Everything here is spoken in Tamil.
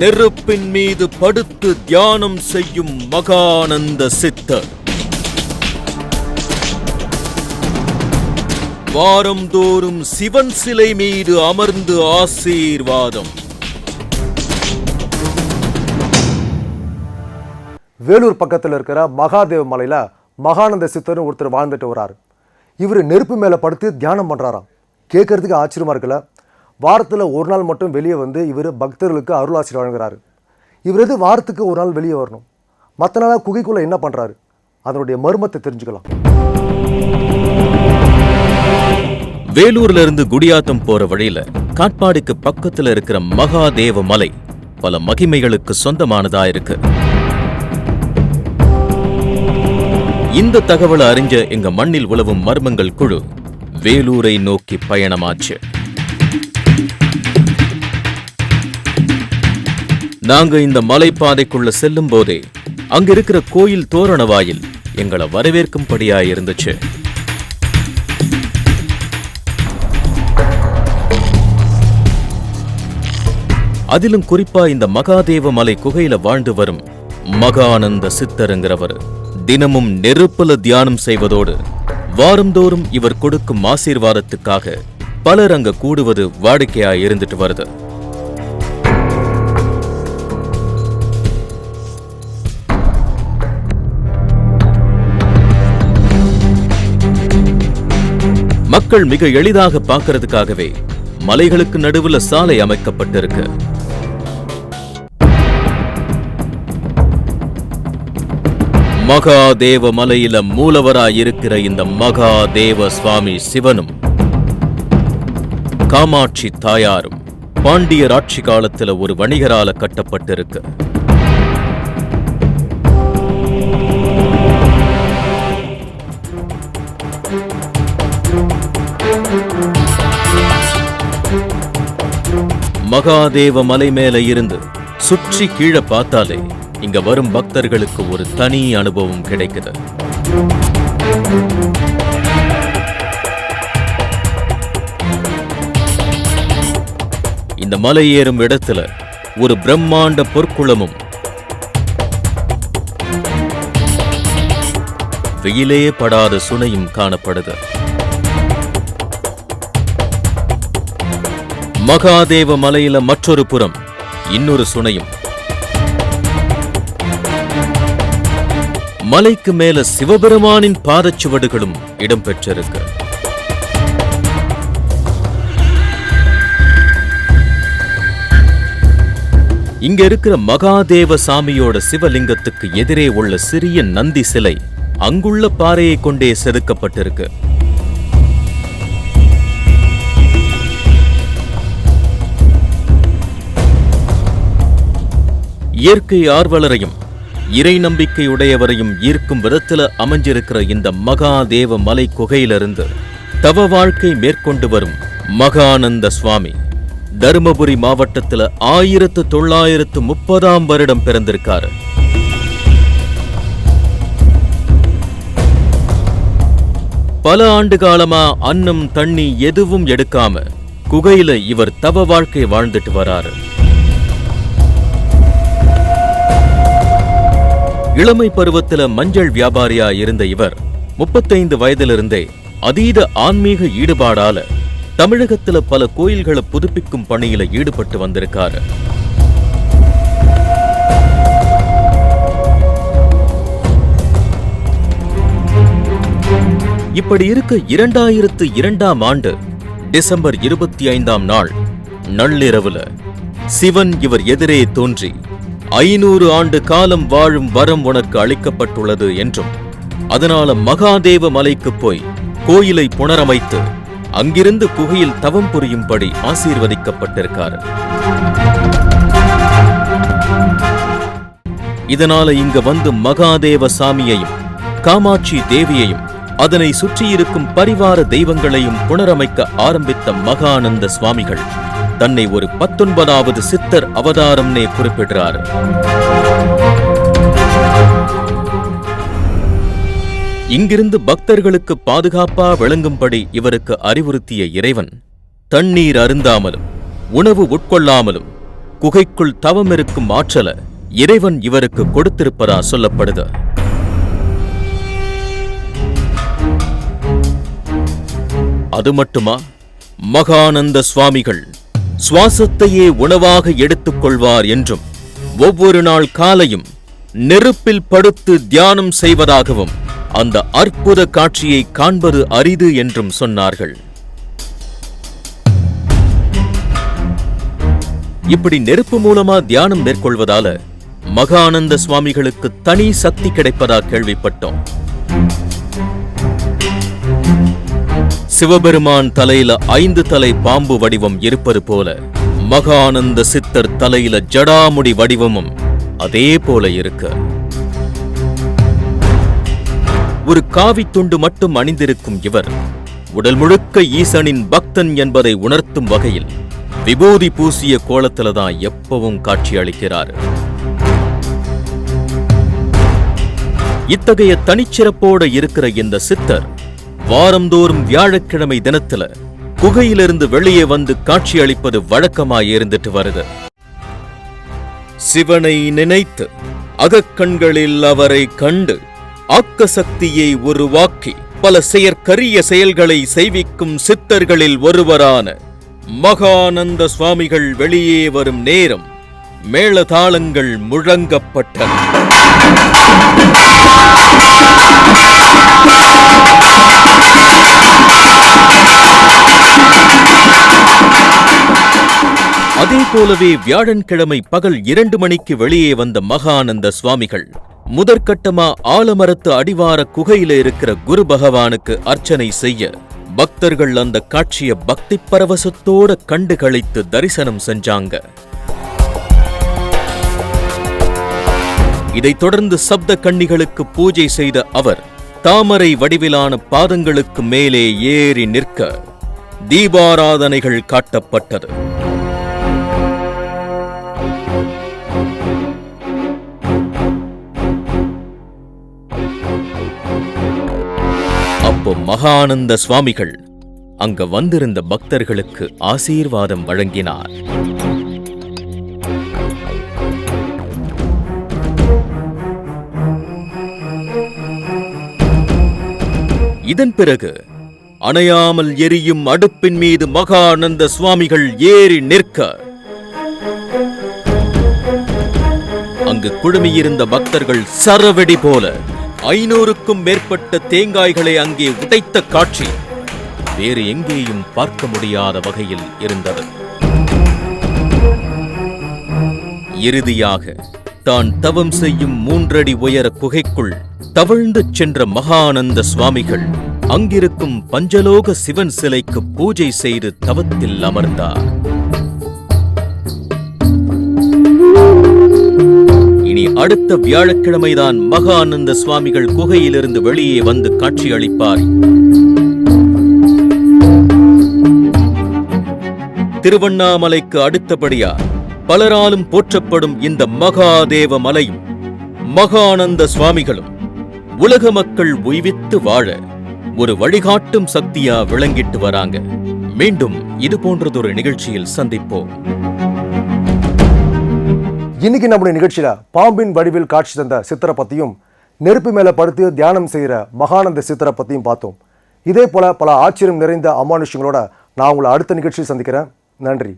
நெருப்பின் மீது படுத்து தியானம் செய்யும் மகானந்த சித்தர். வாரந்தோறும் சிவன் சிலை மீது அமர்ந்து ஆசீர்வாதம். வேலூர் பக்கத்தில் இருக்கிற மகாதேவ மலையில் மகானந்த சித்தர்னு ஒருத்தர் வாழ்ந்துட்டு வராரு இவர் நெருப்பு மேலே படுத்து தியானம் பண்ணுறாராம் கேட்கறதுக்கு ஆச்சரியமா இருக்குல்ல? வாரத்தில் ஒரு நாள் மட்டும் வெளியே வந்து இவர் பக்தர்களுக்கு அருளாசி வழங்குறாரு. இவர் எது வாரத்துக்கு ஒரு நாள் வெளியே வரணும்? மற்ற நாளாக குகைக்குள்ளே என்ன பண்ணுறாரு அதனுடைய மர்மத்தை தெரிஞ்சுக்கலாம். வேலூர்ல இருந்து குடியாத்தம் போற வழியில காட்பாடிக்கு பக்கத்துல இருக்கிற மகாதேவ மலை பல மகிமைகளுக்கு சொந்தமானதா இருக்கு. இந்த தகவலை அறிஞ்ச எங்க மண்ணில் உழவும் மர்மங்கள் குழு வேலூரை நோக்கி பயணமாச்சு. நாங்க இந்த மலைப்பாதைக்குள்ள செல்லும் போதே அங்க இருக்கிற கோயில் தோரண வாயில் எங்களை வரவேற்கும்படியா இருந்துச்சு அதிலும் குறிப்பா இந்த மகாதேவ மலை குகையில வாழ்ந்து வரும் மகானந்த சித்தருங்கிறவர் தினமும் நெருப்புல தியானம் செய்வதோடு வாரந்தோறும் இவர் கொடுக்கும் ஆசீர்வாதத்துக்காக பலர் அங்க கூடுவது வாடிக்கையா இருந்துட்டு வருது. மக்கள் மிக எளிதாக பார்க்கறதுக்காகவே மலைகளுக்கு நடுவுல சாலை அமைக்கப்பட்டிருக்கு. மகாதேவ மலையில மூலவராயிருக்கிற இந்த மகாதேவ சுவாமி சிவனும் காமாட்சி தாயாரும் பாண்டியர் ஆட்சி காலத்துல ஒரு வணிகரால கட்டப்பட்டிருக்கு. மகாதேவ மலை மேல இருந்து சுற்றி கீழே பார்த்தாலே இங்க வரும் பக்தர்களுக்கு ஒரு தனி அனுபவம் கிடைக்குது. இந்த மலை ஏறும் இடத்துல ஒரு பிரம்மாண்ட பொற்குளமும் வெயிலே படாத சுனையும் காணப்படுது. மகாதேவ மலையில மற்றொரு புறம் இன்னொரு சுனையும். மலைக்கு மேல சிவபெருமானின் பாதச்சுவடுகளும் இடம்பெற்றிருக்கு. இங்க இருக்கிற மகாதேவ சாமியோட சிவலிங்கத்துக்கு எதிரே உள்ள சிறிய நந்தி சிலை அங்குள்ள பாறையை கொண்டே செதுக்கப்பட்டிருக்கு. இயற்கை ஆர்வலரையும் இறை நம்பிக்கையுடையவரையும் ஈர்க்கும் விதத்துல அமைஞ்சிருக்கிற இந்த மகாதேவ மலை குகையிலிருந்து தவ வாழ்க்கை மேற்கொண்டு வரும் மகானந்த சுவாமி தருமபுரி மாவட்டத்துல ஆயிரத்து தொள்ளாயிரத்து முப்பதாம் வருடம் பிறந்திருக்காரு. பல ஆண்டு காலமா அன்னம் தண்ணி எதுவும் எடுக்காம குகையில இவர் தவ வாழ்க்கை வாழ்ந்துட்டு வராரு. இளமை பருவத்துல மஞ்சள் வியாபாரியா இருந்த இவர் முப்பத்தைந்து வயதிலிருந்தே அதீத ஆன்மீக ஈடுபாடால தமிழகத்துல பல கோயில்களை புதுப்பிக்கும் பணியில ஈடுபட்டு வந்திருக்காரு. இப்படி இருக்க இரண்டாயிரத்து இரண்டாம் ஆண்டு டிசம்பர் இருபத்தி ஐந்தாம் நாள் நள்ளிரவுல சிவன் இவர் எதிரே தோன்றி ஐநூறு ஆண்டு காலம் வாழும் வரம் உனக்கு அளிக்கப்பட்டுள்ளது என்றும் அதனால மகாதேவ மலைக்கு போய் கோயிலை புனரமைத்து அங்கிருந்து குகையில் தவம் புரியும்படி ஆசீர்வதிக்கப்பட்டிருக்காரு. இதனால இங்க வந்து மகாதேவ சாமியையும் காமாட்சி தேவியையும் அதனை சுற்றியிருக்கும் பரிவார தெய்வங்களையும் புனரமைக்க ஆரம்பித்த மகானந்த சுவாமிகள். தன்னை ஒரு பத்தொன்பதாவது சித்தர் அவதாரம்னே குறிப்பிடுறார். இங்கிருந்து பக்தர்களுக்கு பாதுகாப்பா விளங்கும்படி இவருக்கு அறிவுறுத்திய இறைவன் தண்ணீர் அருந்தாமலும் உணவு உட்கொள்ளாமலும் குகைக்குள் தவம் இருக்கும் ஆற்றல இறைவன் இவருக்கு கொடுத்திருப்பதா சொல்லப்படுது. அது மட்டுமா? மகானந்த சுவாமிகள் சுவாசத்தையே உணவாக எடுத்துக் கொள்வார் என்றும் ஒவ்வொரு நாள் காலையும் நெருப்பில் படுத்து தியானம் செய்வதாகவும் அந்த அற்புத காட்சியை காண்பது அரிது என்றும் சொன்னார்கள். இப்படி நெருப்பு மூலமா தியானம் மேற்கொள்வதால மகானந்த சுவாமிகளுக்கு தனி சக்தி கிடைப்பதா கேள்விப்பட்டோம். சிவபெருமான் தலையில ஐந்து தலை பாம்பு வடிவம் இருப்பது போல மகானந்த சித்தர் தலையில ஜடாமுடி வடிவமும் அதே போல இருக்க. ஒரு காவி துண்டு மட்டும் அணிந்திருக்கும் இவர் உடல் முழுக்க ஈசனின் பக்தன் என்பதை உணர்த்தும் வகையில் விபூதி பூசிய கோலத்துல தான் எப்பவும் காட்சி அளிக்கிறார். இத்தகைய தனிச்சிறப்போட இருக்கிற இந்த சித்தர் வாரந்தோறும் வியாழக்கிழமை தினத்துல குகையிலிருந்து வெளியே வந்து காட்சி அளிப்பது வழக்கமாய் இருந்துட்டு வருது. சிவனை நினைத்து அகக்கண்களில் அவரை கண்டு ஆக்க சக்தியை உருவாக்கி பல செயற்கரிய செயல்களை செய்விக்கும் சித்தர்களில் ஒருவரான மகானந்த சுவாமிகள் வெளியே வரும் நேரம் மேளதாளங்கள் முழங்கப்பட்டன. போலவே வியாழன்கிழமை பகல் இரண்டு மணிக்கு வெளியே வந்த மகானந்த சுவாமிகள் முதற்கட்டமா ஆலமரத்து அடிவார குகையில இருக்கிற குரு பகவானுக்கு அர்ச்சனை செய்ய பக்தர்கள் அந்த காட்சிய பக்தி பரவசத்தோட கண்டு கழித்து தரிசனம் செஞ்சாங்க. இதைத் தொடர்ந்து சப்த கன்னிகளுக்கு பூஜை செய்த அவர் தாமரை வடிவிலான பாதங்களுக்கு மேலே ஏறி நிற்க தீபாராதனைகள் காட்டப்பட்டது. அப்போ மகானந்த சுவாமிகள் அங்க வந்திருந்த பக்தர்களுக்கு ஆசீர்வாதம் வழங்கினார். இதன் பிறகு அணையாமல் எரியும் அடுப்பின் மீது மகானந்த சுவாமிகள் ஏறி நிற்க அங்கு குழுமியிருந்த பக்தர்கள் சரவெடி போல ஐநூறுக்கும் மேற்பட்ட தேங்காய்களை அங்கே உடைத்த காட்சி வேறு எங்கேயும் பார்க்க முடியாத வகையில் இருந்தது. இறுதியாக தான் தவம் செய்யும் மூன்றடி உயர குகைக்குள் தவழ்ந்து சென்ற மகானந்த சுவாமிகள் அங்கிருக்கும் பஞ்சலோக சிவன் சிலைக்கு பூஜை செய்து தவத்தில் அமர்ந்தார். இனி அடுத்த வியாழக்கிழமைதான் மகானந்த சுவாமிகள் குகையிலிருந்து வெளியே வந்து காட்சியளிப்பார். திருவண்ணாமலைக்கு அடுத்தபடியா பலராலும் போற்றப்படும் இந்த மகாதேவ மலையும் மகானந்த சுவாமிகளும் உலக மக்கள் உய்வித்து வாழ ஒரு வழிகாட்டும் சக்தியா விளங்கிட்டு வராங்க. மீண்டும் இது போன்றதொரு நிகழ்ச்சியில் சந்திப்போம். இன்னைக்கு நம்முடைய நிகழ்ச்சியில பாம்பின் வடிவில் காட்சி தந்த சித்தரை பற்றியும் நெருப்பு மேல படுத்து தியானம் செய்யற மகானந்த சித்தரை பற்றியும் பார்த்தோம். இதே போல பல ஆச்சரியம் நிறைந்த அமானுஷங்களோட நான் உங்களை அடுத்த நிகழ்ச்சியில் சந்திக்கிறேன். நன்றி.